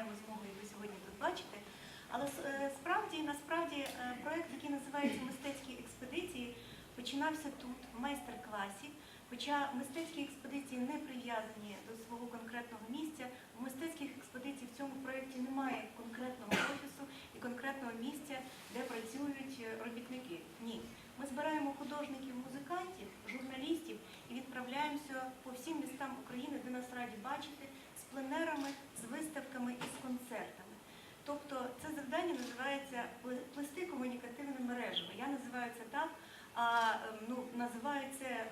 маємо змогу його сьогодні тут бачити. Але е, справді, насправді, е, проект, який називається Мистецькі експедиції, починався тут, в майстер-класі. Хоча мистецькі експедиції не прив'язані до свого конкретного місця, у мистецьких експедицій в цьому проєкті немає конкретного офісу і конкретного місця, де працюють е, робітники. Ні. Ми збираємо художників, музикантів, журналістів і відправляємося по всім містам України, де нас раді бачити, пленерами, з виставками і з концертами. Тобто це завдання називається «Пли- плести комунікативне мережево. Я називаю це так, а ем, ну, називають це е,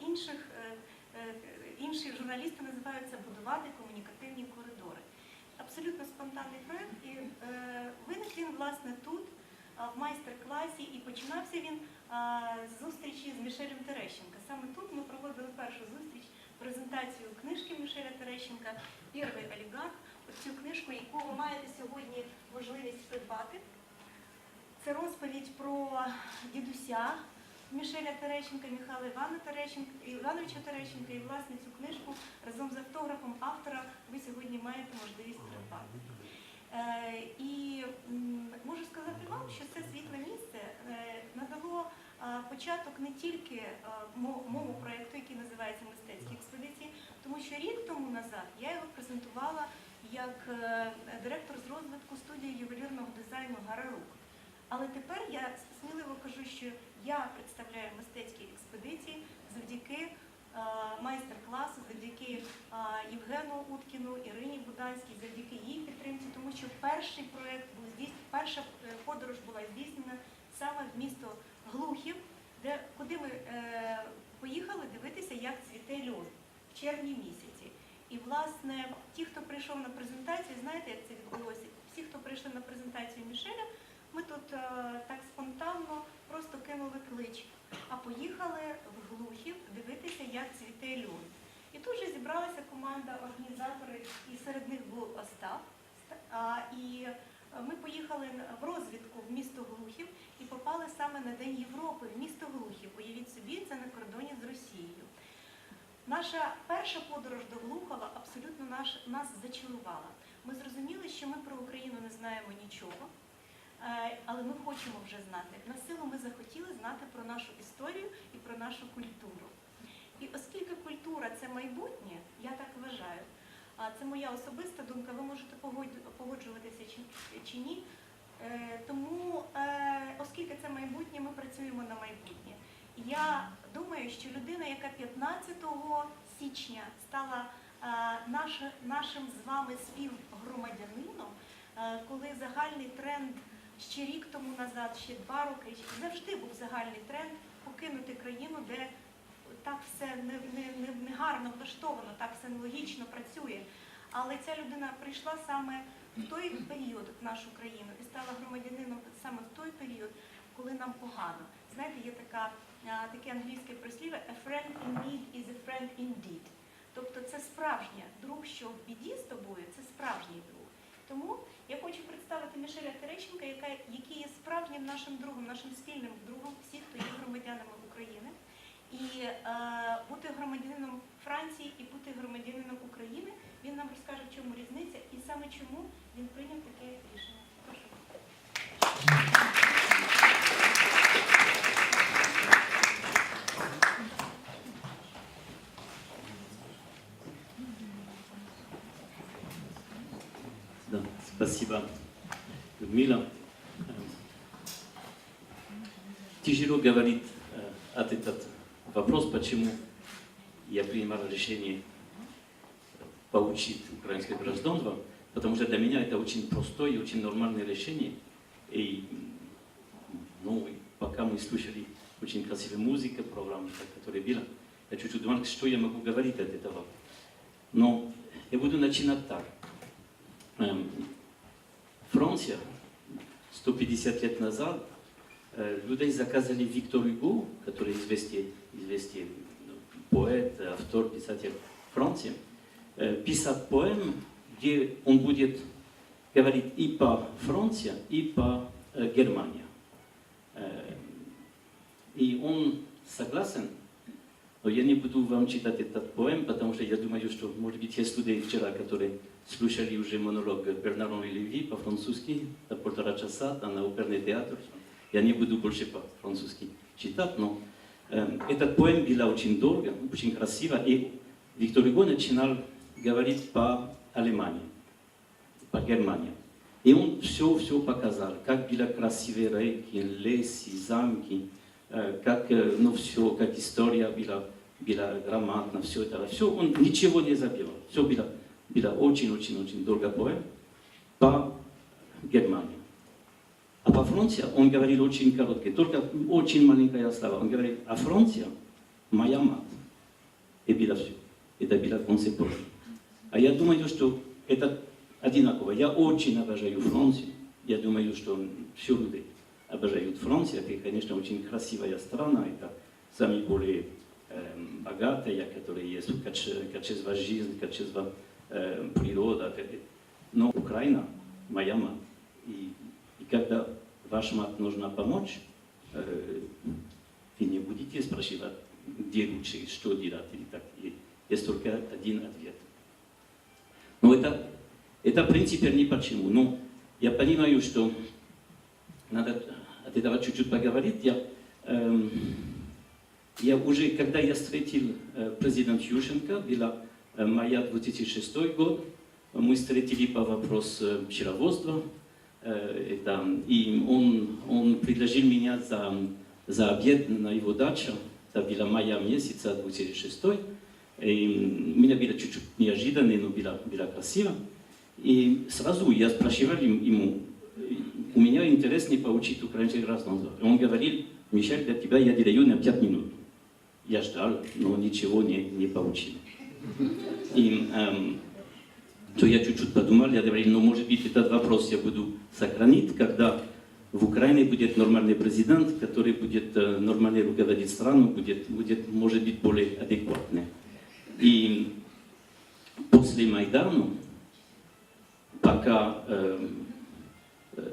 інших, е, е, інші журналісти називають це будувати комунікативні коридори. Абсолютно спонтанний проєкт, і е, виник він власне тут, в майстер-класі, і починався він а, з зустрічі з Мішелем Терещенка. Саме тут ми проводили першу зустріч, презентацію книжки Мішеля Терещенка Первий олігарх. Цю книжку, яку ви маєте сьогодні можливість придбати. Це розповідь про дідуся Мішеля Терещенка, Михайла Івана Терещенка, Івановича Терещенка. І власне цю книжку разом з автографом автора ви сьогодні маєте можливість придбати. Е, початок не тільки е, мо- мому проєкту, який називається Мистецькі експедиції, тому що рік тому назад я його презентувала як е, директор з розвитку студії ювелірного дизайну Гарарук. Але тепер я сміливо кажу, що я представляю мистецькі експедиції завдяки е, майстер-класу, завдяки Євгену Уткіну, Ірині Буданській, завдяки її підтримці, тому що перший проєкт був здійснений, перша подорож була здійснена саме в місто Глухів, де куди ми е, поїхали дивитися, як цвіте льон в червні місяці. І власне ті, хто прийшов на презентацію, знаєте, як це відбулося? Всі, хто прийшли на презентацію Мішеля, ми тут е, так спонтанно просто кинули клич, а поїхали в Глухів дивитися, як цвіте льон. І тут же зібралася команда організатори, і серед них був Остап. А, І ми поїхали в розвідку в місто Глухів і попали саме на День Європи в місто Глухів. Уявіть собі, це на кордоні з Росією. Наша перша подорож до Глухова абсолютно наш, нас зачарувала. Ми зрозуміли, що ми про Україну не знаємо нічого, е, але ми хочемо вже знати. На силу ми захотіли знати про нашу історію і про нашу культуру. І оскільки культура це майбутнє, я так вважаю. Це моя особиста думка, ви можете погоджуватися чи ні. Е, Тому, е, оскільки це майбутнє, ми працюємо на майбутнє. Я думаю, що людина, яка 15 січня стала е, нашим з вами співгромадянином, коли загальний тренд ще рік тому назад, ще два роки, завжди був загальний тренд покинути країну, де так все не, не, не, не гарно влаштовано, так все нелогічно працює. Але ця людина прийшла саме в той період в нашу країну і стала громадянином саме в той період, коли нам погано. Знаєте, є така, таке англійське прислів'я «a friend in need is a friend indeed». Тобто це справжнє друг, що в біді з тобою, це справжній друг. Тому я хочу представити Мішеля Терещенка, яка, який є справжнім нашим другом, нашим спільним другом всіх, хто є громадянами України. І е, бути громадянином Франції і бути громадянином України, він нам розкаже, в чому різниця і саме чому він прийняв таке рішення. Прошу. Спасибо, Людмила. Тяжело говорить э, от этот вопрос, почему я принимал решение получить украинское гражданство, потому что для меня это очень простое и очень нормальное решение. И ну, пока мы слушали очень красивая музыка, программа, которая была, я чуть-чуть думал, что я могу говорить от этого. Но я буду начинать так. Эм, Франция 150 лет назад э, людей заказали Виктор Hugo, который известный, известный ну, поэт, автор, писатель Франции, э, писать поэм где он будет говорить и по Франции, и по э, Германии. Э, И он согласен, но я не буду вам читать этот поэм, потому что я думаю, что, может быть, есть люди вчера, которые слушали уже монолог Бернарон и Леви по-французски, на полтора часа, там на оперный театр. Я не буду больше по-французски читать, но э, этот поэм был очень долго, очень красиво, и Виктор Hugo начинал говорить по-алемане, по-германии. И он все-все показал, как были красивые реки, леса, замки, как, ну, все, как история была, была грамотна, все это. Все, он ничего не забил. Все было, было очень-очень-очень долго поэм по Германии. А по Франции он говорил очень короткий, только очень маленькая слова. Он говорит, а Франция моя мать. И было все. Это было в. А я думаю, что это одинаково. Я очень обожаю Францию. Я думаю, что все люди обожают Францию. Это, конечно, очень красивая страна. Это самые более эм, богатая, которые есть каче- качество жизни, качество э, природы. Но Украина моя мать. И, и когда ваш мать нужно помочь, э, вы не будете спрашивать, где лучше, что делать или так. И есть только один ответ. Но это, это в принципе не почему. Но я понимаю, что надо от этого чуть-чуть поговорить. Я, эм, я уже, когда я встретил э, президент Ющенко, было э, мая 2006 год, мы встретили по вопросу э, пчеловодства, э, это, и он, он предложил меня за, за обед на его даче, это было мая месяца 2006 и меня было чуть-чуть неожиданно, но было, было красиво. И сразу я спрашивал ему, у меня интереснее получить украинское гражданство. И он говорил, Мишель, для тебя я делаю на 5 минут. Я ждал, но ничего не, не получил. И эм, то я чуть-чуть подумал, я говорил, ну, может быть, этот вопрос я буду сохранить, когда в Украине будет нормальный президент, который будет э, нормально руководить страну, будет, будет, может быть, более адекватный. И после Майдана, пока э, э,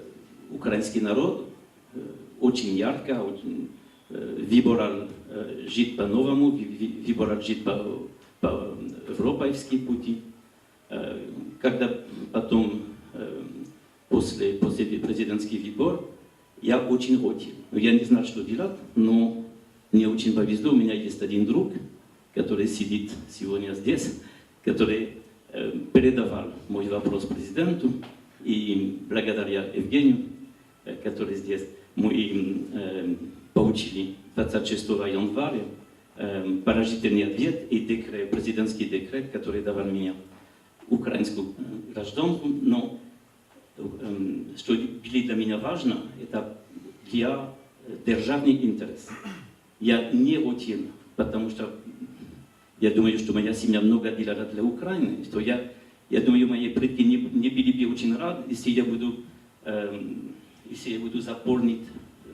украинский народ э, очень ярко очень, э, выбрал э, жить по-новому, выбрал жить по, по европейски пути, Э, когда потом, э, после, после президентских выборов, я очень хотел. Но Я не знал, что делать, но мне очень повезло. У меня есть один друг, который сидит сегодня здесь, который э, передавал мой вопрос президенту. И благодаря Евгению, э, который здесь, мы э, получили 26 января э, положительный ответ и декрет, президентский декрет, который давал мне украинскую э, гражданку, но эм, что было для меня важно, это для э, державный интерес. Я не хотел, потому что я думаю, что моя семья много делала для Украины, что я, я думаю, мои предки не, не были бы очень рады, если я буду, эм, если я буду заполнить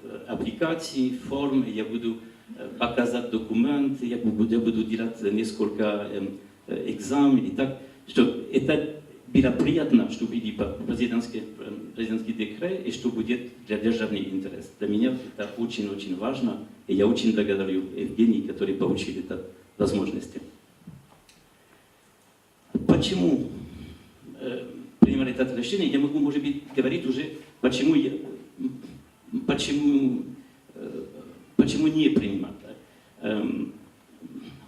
э, аппликации, формы, я буду э, показать документы, я буду, я буду делать несколько эм, э, экзаменов и так, что это было приятно, что по- президентский, э, президентский декрет и что будет для державный интерес. Для меня это очень-очень важно, и я очень благодарю Евгений, который получил эту возможность. Почему э, принимали это решение, я могу, может быть, говорить уже, почему, я, почему, э, почему не принимать. Эм,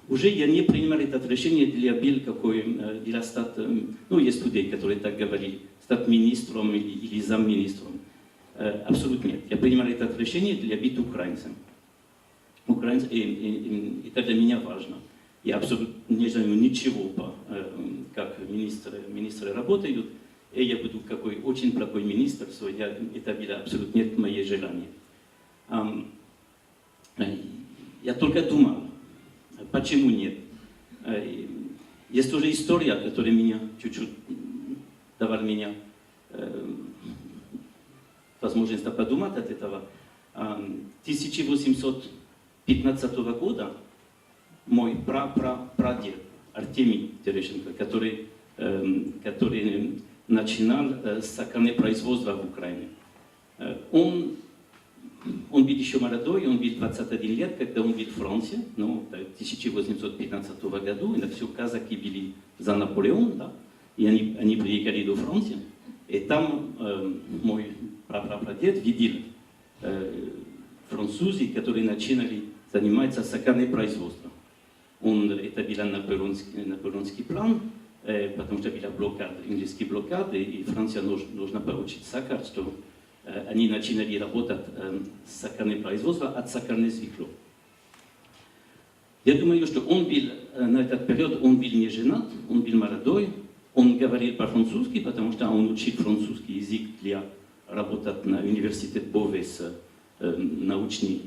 уже я не принимал это решение для был какой, э, для стать, э, ну, есть люди, которые так говорили, стать министром или, или замминистром. Э, Абсолютно нет. Я принимал это решение для быть украинцем. Украинц, и, и, и это для меня важно. Я абсолютно не знаю ничего, по, э, как министры, министры работают, и я буду какой очень плохой министр, что я, это было абсолютно нет мое желание. Ам, э, я только думал, почему нет. Э, Есть тоже история, которая меня чуть-чуть давала меня э, возможность подумать от этого. Ам, 1815 года мой пра-пра-прадед Артемий Терещенко, который эм, который начинал э, производства в Украине. Э, Он, он был еще молодой, он был 21 лет, когда он был в Франции, ну, в 1815 году, и все казаки были за Наполеон, да, и они, они приехали до Франции, и там э, мой прапрадед видел э, французы, которые начинали заниматься сахарным производством. Он, это был наполеонский, наполеонский план, э, потому что была блокада, английский блокада, и Франция нуж, нужно получить сахар, что э, они начинали работать э, с сахарным производством от сахарных свеклов. Я думаю, что он был, э, на этот период он был не женат, он был молодой, он говорил по-французски, потому что он учил французский язык для работать на университете Бовес, э, научный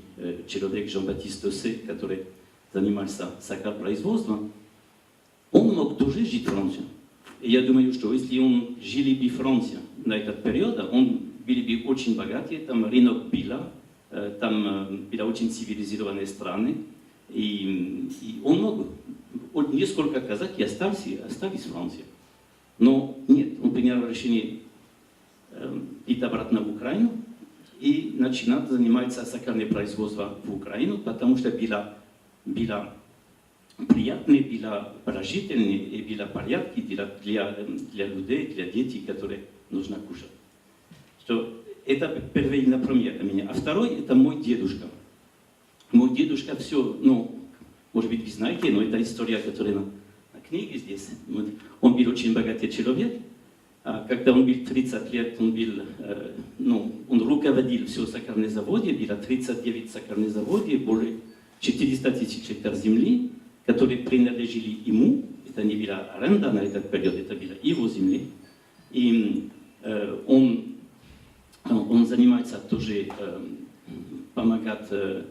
человек Жан-Баптiste Тосе, который занимался сахаропроизводством. Он мог тоже жить в Франции. И я думаю, что если он жил бы в Франции на этот период, он был бы очень богатый, там рынок был, э, там была очень цивилизованные страны, и, и он мог, несколько казаки остались, остались в Франции. Но нет, он принял решение идти обратно в Украину и начинать заниматься сахарным производством в Украину, потому что было, было приятно, было положительно и было порядки для, для, для людей, для детей, которые нужно кушать. Что это первое например у меня. А второй это мой дедушка. Мой дедушка все, ну, может быть, вы знаете, но это история, которая на, на книге здесь. Он был очень богатый человек. А когда он был 30 лет, он был, э, ну, он руководил все сахарное заводе, было 39 сахарных заводов, более 400 тысяч гектар земли, которые принадлежали ему. Это не была аренда на этот период, это была его земли. И э, он, он занимается тоже, э, помогает э,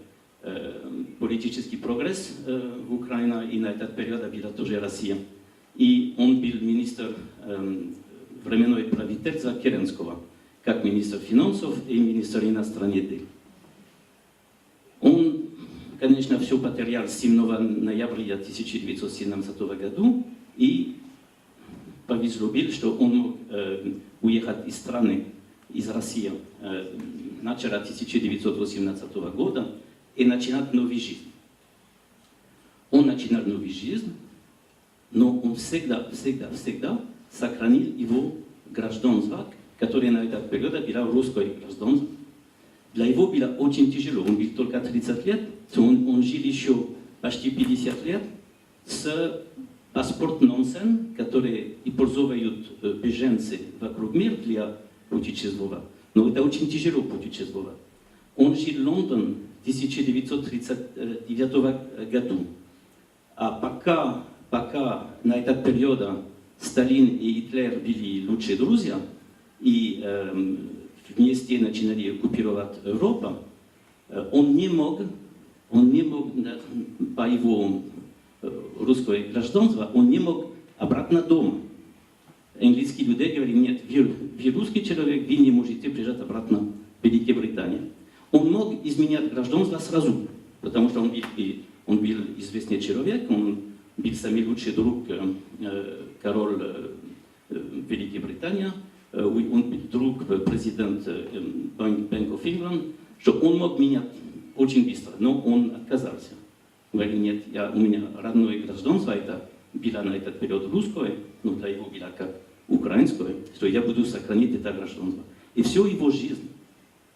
э, политический прогресс э, в Украине, и на этот период была тоже Россия. И он был министр э, временной правительства Керенского, как министр финансов и министр иностранных дел. Он, конечно, все потерял 7 ноября 1917 года, и повезло был, что он мог э, уехать из страны, из России, э, начала 1918 года и начинать новую жизнь. Он начинал новую жизнь, но он всегда, всегда, всегда сохранил его гражданство, которое на этот период было русское гражданство. Для него было очень тяжело. Он был только 30 лет, то он, он жил еще почти 50 лет с паспорт нонсен, который используют э, беженцы вокруг мира для путешествия. Но это очень тяжело путешествовать. Он жил в Лондоне в 1939 году. А пока, пока на этот период Сталин и Гитлер были лучшие друзья, и э, вместе начинали оккупировать Европу, э, он не мог, он не мог э, по его э, русское гражданство, он не мог обратно дома. Английские люди говорили, нет, вы, вы русский человек, вы не можете приезжать обратно в Великобританию. Он мог изменять гражданство сразу, потому что он был, он был известный человек, он был самый лучший друг король Великой Британии, э, он друг президент Bank of England, что он мог менять очень быстро, но он отказался. Говорит, нет, я, у меня родное гражданство, это было на этот период русское, но для его было как украинское, что я буду сохранить это гражданство. И всю его жизнь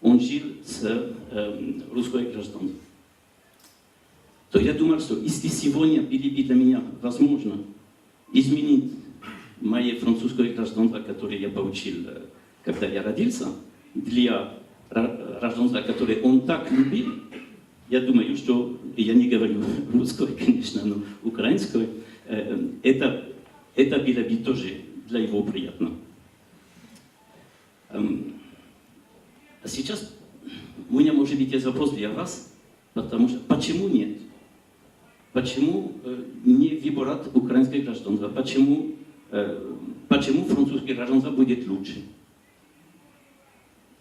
он жил с э, русское гражданство. То я думал, что если сегодня для меня возможно изменить мое французское гражданство, которое я получил, э, когда я родился, для гражданства, которое он так любил, я думаю, что, я не говорю русское, конечно, но украинское, э, это, это было бы тоже для его приятно. Эм, а сейчас у меня может быть есть вопрос для вас, потому что почему нет? Почему э, не выбирать украинское гражданство? Почему, э, почему французское гражданство будет лучше?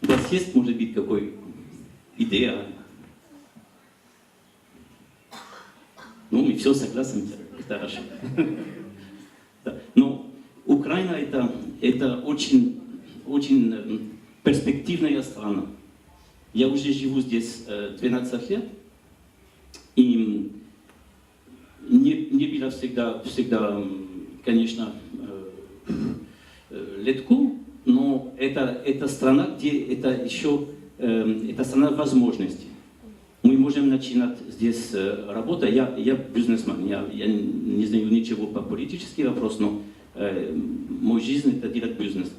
У вас есть, может быть, какой идея? Ну, мы все согласны, это хорошо. Но Украина это, это очень, очень эм, перспективная страна. Я уже живу здесь э, 12 лет, и не, не было всегда, всегда, конечно, э, э, легко, но это, это страна, где это еще э, это страна возможностей. Мы можем начинать здесь э, работу. Я, я бизнесмен, я, я не знаю ничего по политическим вопросам, но э, моя жизнь это делать бизнес.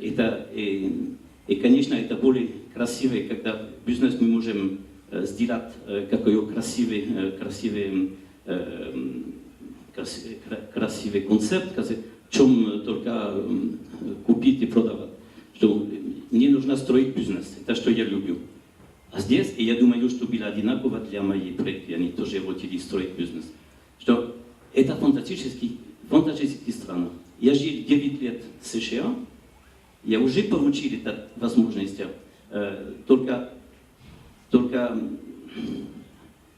Это, и, и, конечно, это более красиво, когда бизнес мы можем э, сделать э, какой красивый, э, красивый, э, красивый, красивый концепт, чем только м, купить и продавать. Что мне нужно строить бизнес, это что я люблю. А здесь, и я думаю, что было одинаково для моих предков, они тоже хотели строить бизнес. Что это фантастический, фантастическая страна. Я жил 9 лет в США, я уже получил эту возможность, э, только, только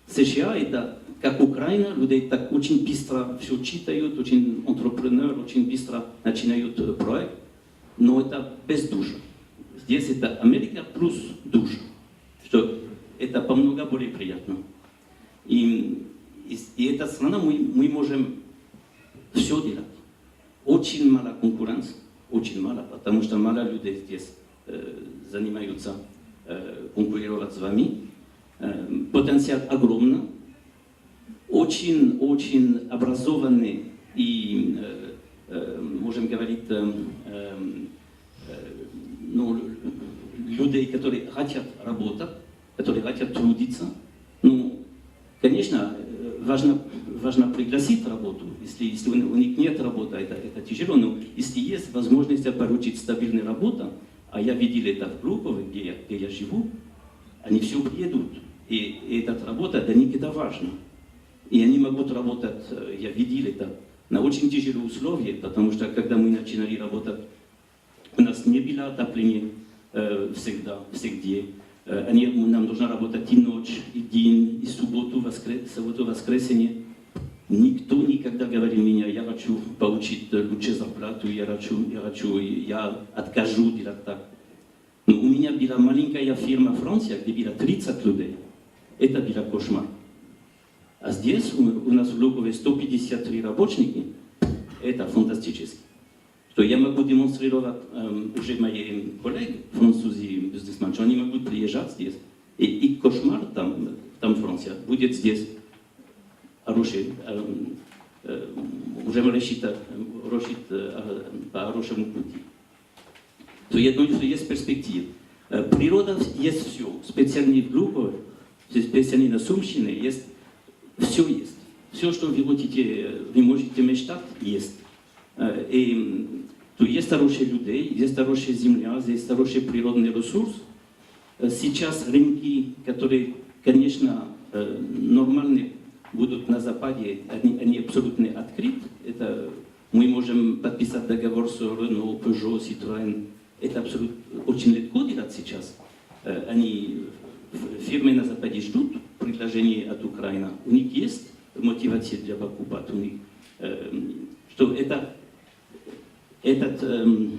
США это как Украина, люди так очень быстро все читают, очень entrepreneur, очень быстро начинают э, проект, но это без душа. Здесь это Америка плюс душа, что это намного более приятно. И, и, и эта страна мы, мы можем все делать. Очень мало конкуренции, очень мало, потому что мало людей здесь э, занимаются э, конкурировать с вами. Э, потенциал огромный, очень-очень образованный и, э, э, можем говорить, э, ну, людей, которые хотят работать, которые хотят трудиться. Ну, конечно, важно, важно пригласить работу. Если, если у них нет работы, это, это тяжело, но если есть возможность получить стабильную работу, а я видел это в Глупово, где я, где я живу, они все приедут. И, и эта работа для них это важно. И они могут работать, э, я видел это, на очень тяжелые условия, потому что когда мы начинали работать, у нас не было отопления э, всегда, всегда. Э, они, нам нужно работать и ночь, и день, и субботу, воскрес, субботу, воскресенье. Никто никогда говорил мне, я хочу получить лучше зарплату, я хочу, я хочу, я откажу делать так. Но у меня была маленькая фирма в Франции, где было 30 людей. Это был кошмар. А здесь у, нас в Лукове 153 работники. Это фантастически. Что я могу демонстрировать эм, уже моим коллегам, французы, бизнесмены, что они могут приезжать здесь. И, и кошмар там, там Франция будет здесь хороший, эм, э, можем рассчитать, рассчитать э, по хорошему пути. То я думаю, что есть перспектива. Э, Природа есть все. Специально в Глупове, специально на Сумщине есть все есть. Все, что вы хотите, вы можете мечтать, есть. Э, И то есть хорошие люди, есть хорошая земля, есть хороший природный ресурс. Э, Сейчас рынки, которые, конечно, э, нормальные будут на Западе, они, они абсолютно открыты. Это мы можем подписать договор с Renault, Peugeot, Citroën. Это абсолютно очень легко делать сейчас. Они, фирмы на Западе ждут предложений от Украины. У них есть мотивация для покупать. У них, э, что это, этот, эм,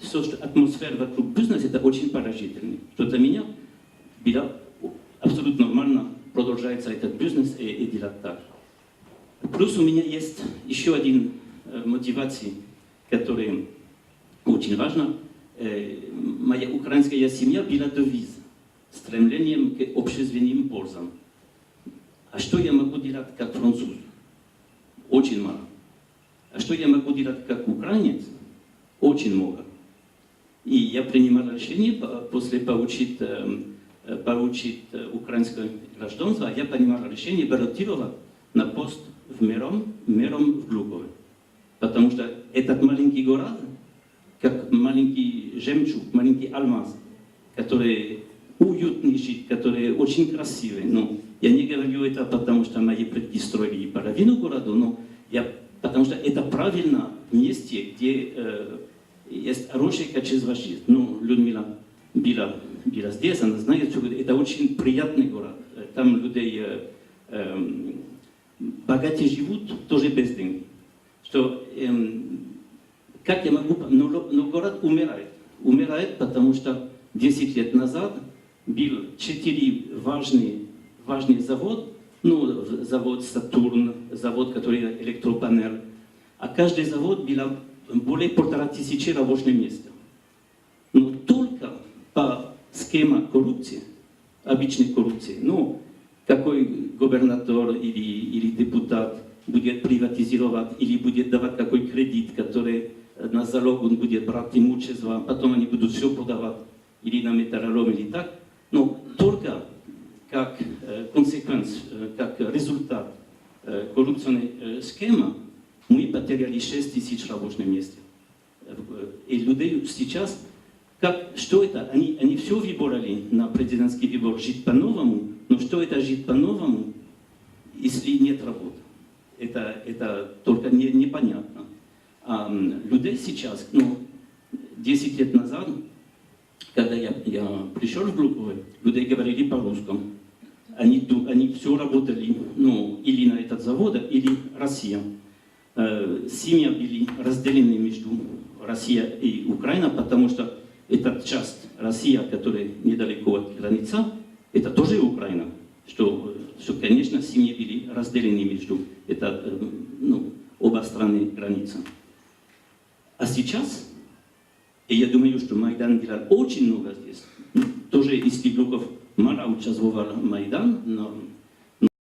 все, что атмосфера вокруг бизнеса, это очень положительно. Что для меня было абсолютно нормально продолжается этот бизнес и, и делать так. Плюс у меня есть еще один э, мотивация, который очень важна. Э, моя украинская семья была девиз, стремлением к общественным пользам. А что я могу делать как француз? Очень мало. А что я могу делать как украинец? Очень много. И я принимал решение по- после получить, эм, получить э, украинское гражданство, я принимал решение баллотировать на пост в мэром, мэром в Глукове. Потому что этот маленький город, как маленький жемчуг, маленький алмаз, который уютный жить, который очень красивый. Но я не говорю это потому, что мои предки строили половину города, но я, потому что это правильно месте, где э, есть хорошее качество жизни. Ну, Людмила была, была здесь, она знает, что это очень приятный город. Э, Там людей э, эм, богатые живут тоже без денег. Что эм, как я могу... Но, но город умирает. Умирает, потому что 10 лет назад был четыре важные, важные заводы. Ну, завод «Сатурн», завод, который электропанель. А каждый завод было более полтора тысячи рабочих мест. Но только по схеме коррупции, обычной коррупции, ну, какой губернатор или, или депутат будет приватизировать или будет давать какой кредит, который э, на залог он будет брать имущество, потом они будут все продавать или на металлолом или так. Но только как э, консеквенс, э, как результат э, коррупционной схемы мы потеряли 6 тысяч рабочих мест. И людей сейчас, как, что это? Они, они все выбрали на президентский выбор жить по-новому, но что это жить по-новому, если нет работы? Это, это только не, непонятно. А людей сейчас, ну, 10 лет назад, когда я, я пришел в Глухове, люди говорили по-русски. Они, они все работали ну, или на этот завод, или Россия. Э, Семьи были разделены между Россия и Украина, потому что эта часть Россия, которая недалеко от границы, это тоже Украина. Что, что конечно, семьи были разделены между это, э, ну, оба страны границы. А сейчас, и я думаю, что Майдан делал очень много здесь. Ну, Тоже, если Глухов мало участвовал в Майдан, но